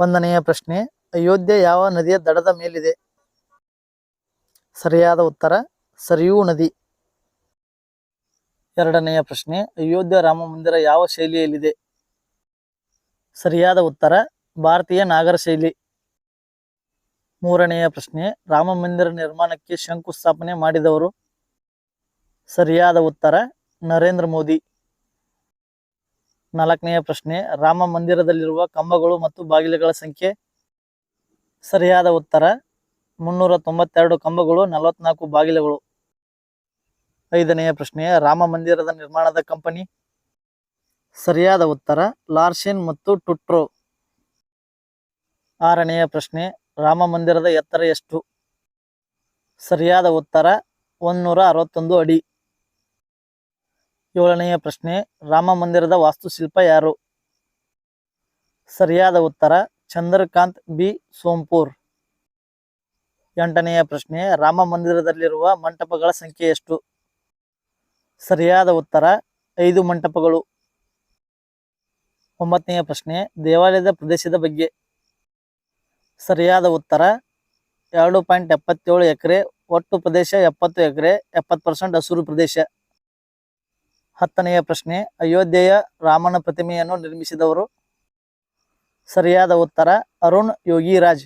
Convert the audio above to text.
ಒಂದನೆಯ ಪ್ರಶ್ನೆ, ಅಯೋಧ್ಯೆ ಯಾವ ನದಿಯ ದಡದ ಮೇಲಿದೆ? ಸರಿಯಾದ ಉತ್ತರ, ಸರಿಯೂ ನದಿ. ಎರಡನೆಯ ಪ್ರಶ್ನೆ, ಅಯೋಧ್ಯೆ ರಾಮ ಮಂದಿರ ಯಾವ ಶೈಲಿಯಲ್ಲಿದೆ? ಸರಿಯಾದ ಉತ್ತರ, ಭಾರತೀಯ ನಾಗರ ಶೈಲಿ. ಮೂರನೆಯ ಪ್ರಶ್ನೆ, ರಾಮ ಮಂದಿರ ನಿರ್ಮಾಣಕ್ಕೆ ಶಂಕುಸ್ಥಾಪನೆ ಮಾಡಿದವರು? ಸರಿಯಾದ ಉತ್ತರ, ನರೇಂದ್ರ ಮೋದಿ. ನಾಲ್ಕನೆಯ ಪ್ರಶ್ನೆ, ರಾಮ ಮಂದಿರದಲ್ಲಿರುವ ಕಂಬಗಳು ಮತ್ತು ಬಾಗಿಲುಗಳ ಸಂಖ್ಯೆ. ಸರಿಯಾದ ಉತ್ತರ ಮುನ್ನೂರ ತೊಂಬತ್ತೆರಡು ಕಂಬಗಳು, ನಲವತ್ನಾಲ್ಕು ಬಾಗಿಲುಗಳು. ಐದನೆಯ ಪ್ರಶ್ನೆ, ರಾಮ ಮಂದಿರದ ನಿರ್ಮಾಣದ ಕಂಪನಿ. ಸರಿಯಾದ ಉತ್ತರ, ಲಾರ್ಸೆನ್ ಮತ್ತು ಟುಟ್ರೋ. ಆರನೆಯ ಪ್ರಶ್ನೆ, ರಾಮ ಮಂದಿರದ ಎತ್ತರ ಎಷ್ಟು? ಸರಿಯಾದ ಉತ್ತರ ಒಂದೂರ ಅರವತ್ತೊಂದು ಅಡಿ. ಏಳನೆಯ ಪ್ರಶ್ನೆ, ರಾಮ ಮಂದಿರದ ವಾಸ್ತುಶಿಲ್ಪ ಯಾರು? ಸರಿಯಾದ ಉತ್ತರ, ಚಂದ್ರಕಾಂತ್ ಬಿ. ಸೋಂಪೂರ್. ಎಂಟನೆಯ ಪ್ರಶ್ನೆ, ರಾಮ ಮಂದಿರದಲ್ಲಿರುವ ಮಂಟಪಗಳ ಸಂಖ್ಯೆ ಎಷ್ಟು? ಸರಿಯಾದ ಉತ್ತರ, ಐದು ಮಂಟಪಗಳು. ಒಂಬತ್ತನೆಯ ಪ್ರಶ್ನೆ, ದೇವಾಲಯದ ಪ್ರದೇಶದ ಬಗ್ಗೆ. ಸರಿಯಾದ ಉತ್ತರ, ಎರಡು ಪಾಯಿಂಟ್ ಎಪ್ಪತ್ತೇಳು ಎಕರೆ, ಒಟ್ಟು ಪ್ರದೇಶ ಎಪ್ಪತ್ತು ಎಕರೆ, ಎಪ್ಪತ್ತು ಪರ್ಸೆಂಟ್ ಹಸಿರು ಪ್ರದೇಶ. ಹತ್ತನೆಯ ಪ್ರಶ್ನೆ ಅಯೋಧ್ಯೆಯ ರಾಮನ ಪ್ರತಿಮೆಯನ್ನು ನಿರ್ಮಿಸಿದವರು. ಸರಿಯಾದ ಉತ್ತರ ಅರುಣ್ ಯೋಗಿರಾಜ್.